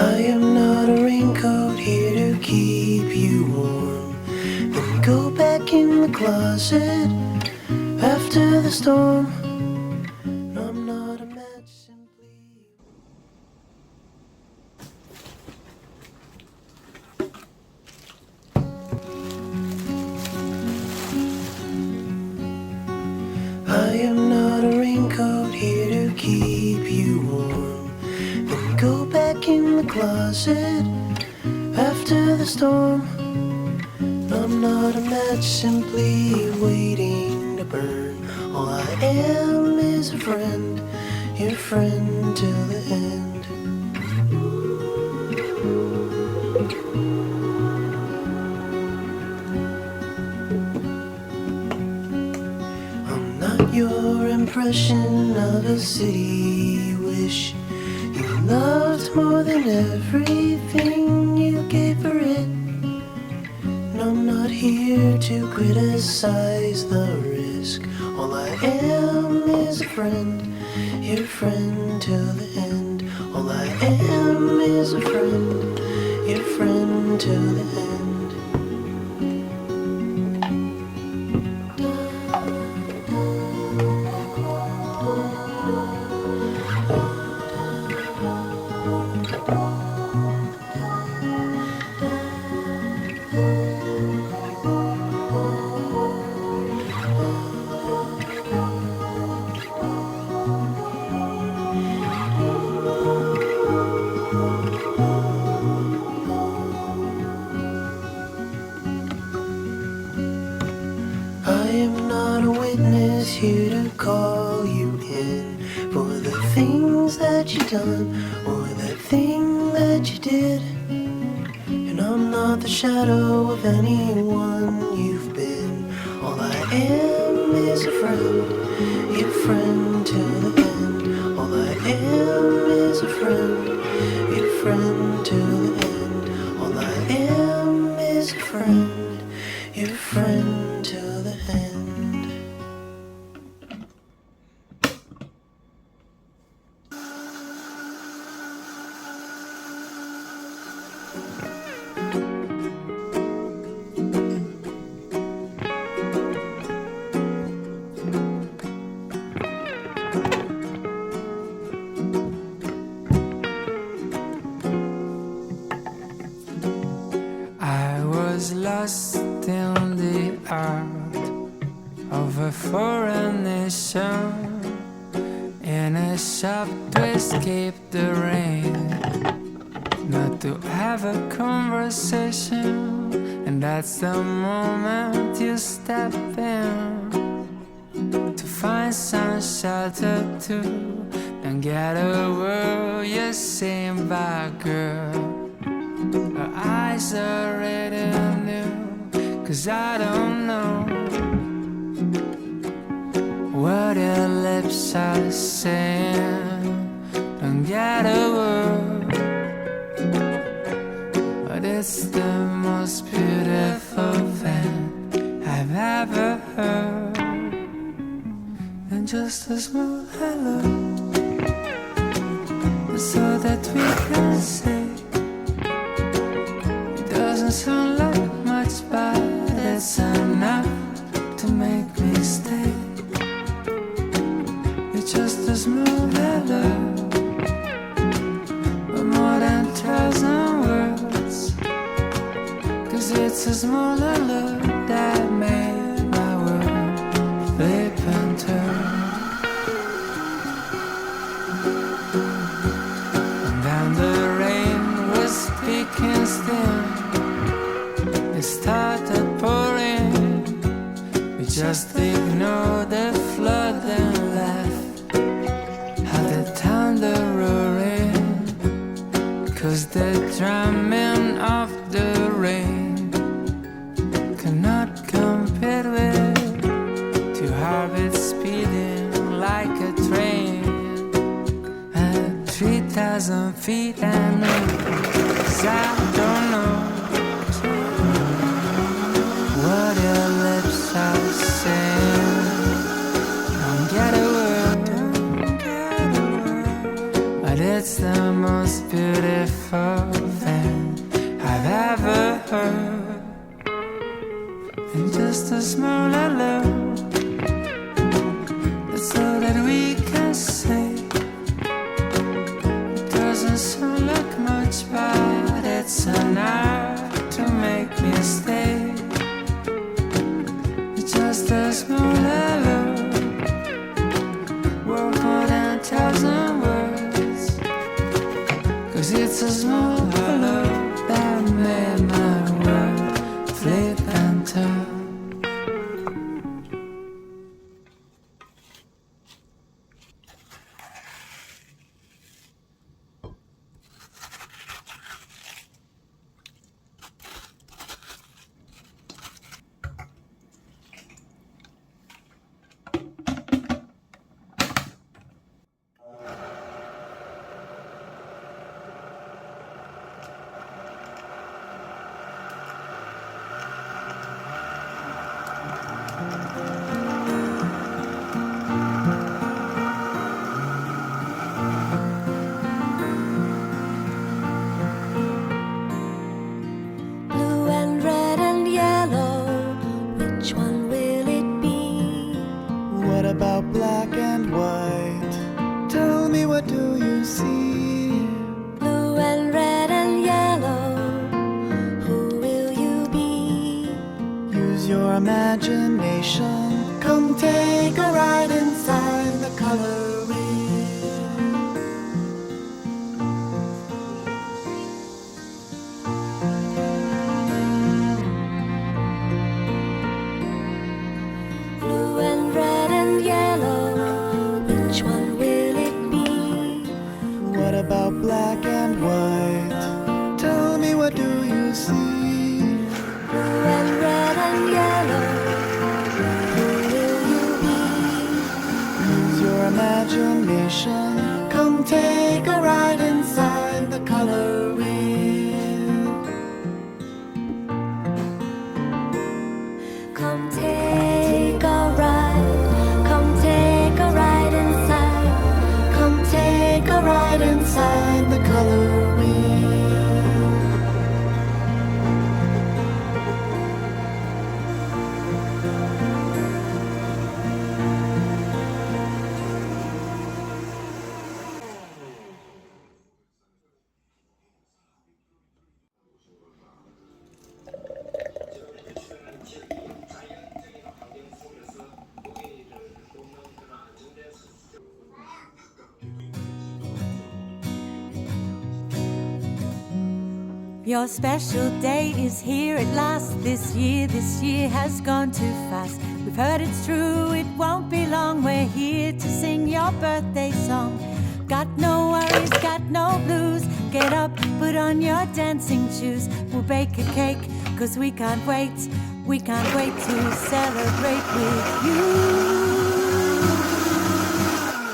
I am not a raincoat here to keep you warm. Then go back in the closet after the storm. In the closet after the storm. I'm not a match simply waiting to burn. All I am is a friend, your friend till the end. I'm not your impression of a city wish loved more than everything you gave for it. And I'm not here to criticize the risk. All I am is a friend, your friend till the end. All I am is a friend, your friend till the end. Witness here to call you in for the things that you done or the thing that you did. And I'm not the shadow of anyone you've been. All I am is a friend, your friend till the end. All I am is a friend, your friend till the end. All I am is a friend, your friend lost in the art of a foreign nation in a shop to escape the rain, not to have a conversation, and that's the moment you step in to find some shelter too. Don't get a word you sing by girl. Her eyes are red and cause I don't know what your lips are saying. Don't get a word, but it's the most beautiful thing I've ever heard. And just a small hello, so that we can say. It doesn't sound like Cause it's a small hello that made my world flip and turn. And then the rain was speaking still. It started pouring. We just ignored the flood and laughed at the thunder roaring. Cause the drumming of the rain cannot compare with two heartbeats speeding like a train at 3,000 feet and cause I don't know what your lips are saying. Don't get a word, but it's the most beautiful thing I've ever heard. Just a small hello. That's all that we can say. It doesn't sound like much, but it's enough to make me stay. Just a small hello. Worth more than a thousand words. Cause it's a small Your special day is here at last. This year, this year has gone too fast. We've heard it's true, it won't be long. We're here to sing your birthday song. Got no worries, got no blues. Get up, put on your dancing shoes. We'll bake a cake, cause we can't wait. We can't wait to celebrate with you.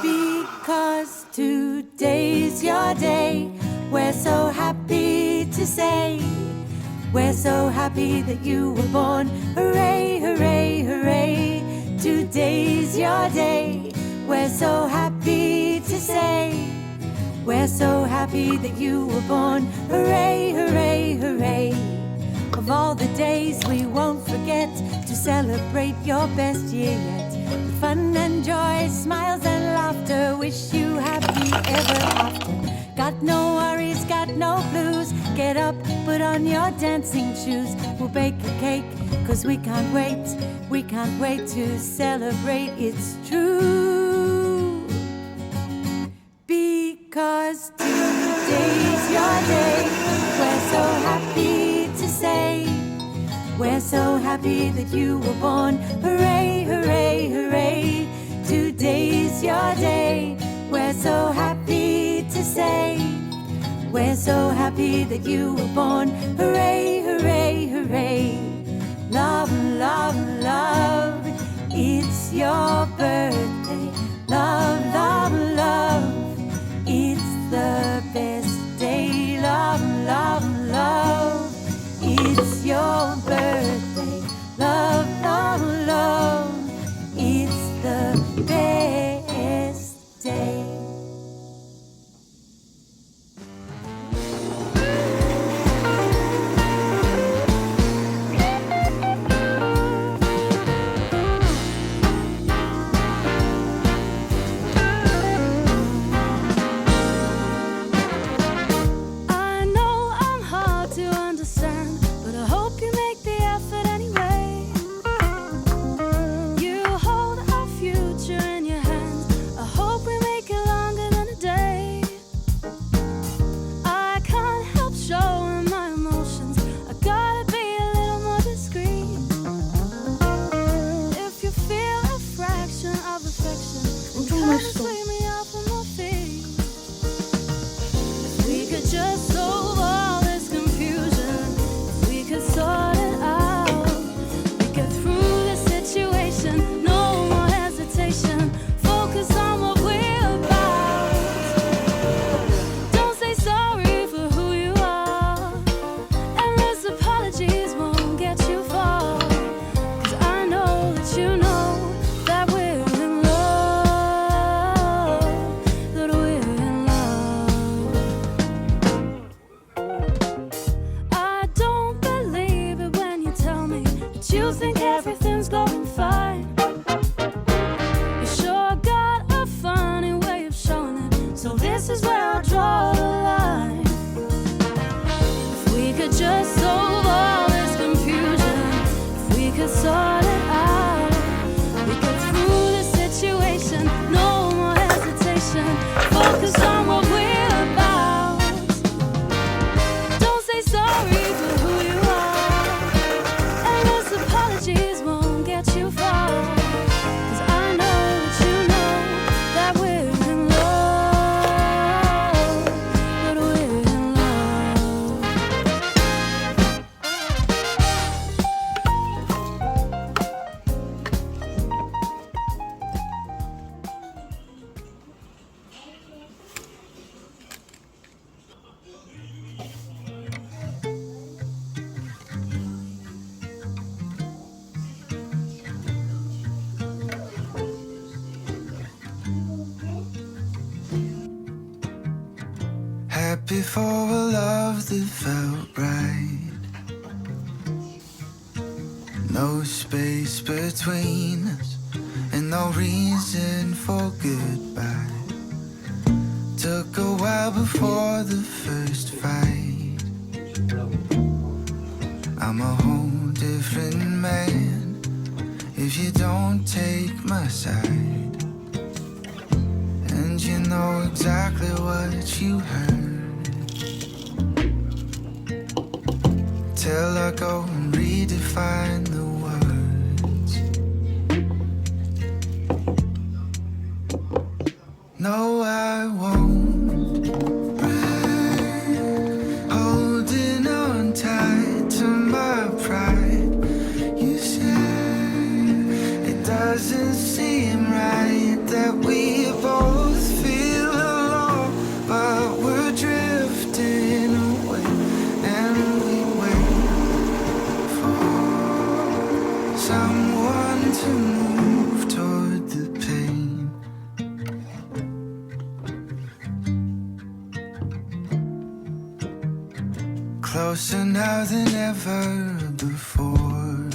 Because today's your day. We're so happy to say. We're so happy that you were born. Hooray, hooray, hooray. Today's your day. We're so happy to say. We're so happy that you were born. Hooray, hooray, hooray. Of all the days we won't forget to celebrate your best year yet. Fun and joy, smiles and laughter. Wish you happy ever after. Got no worries, got no blues. Get up, put on your dancing shoes. We'll bake a cake, cause we can't wait. We can't wait to celebrate, it's true. Because today's your day. We're so happy to say. We're so happy that you were born. Hooray, hooray, hooray. Today's your day. We're so happy to say. We're so happy that you were born. Hooray, hooray, hooray. Love, love, love. It's your birthday. and everything. For a love that felt right. No space between us, and no reason for goodbye. Took a while before the first fight. I'm a whole different man if you don't take my side. And you know exactly what you heard. Till I go and redefine the words. No, I won't. Someone to move toward the pain. Closer now than ever before.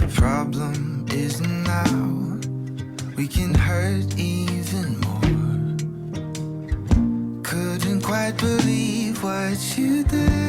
The problem is now we can hurt even more. Couldn't quite believe what you did.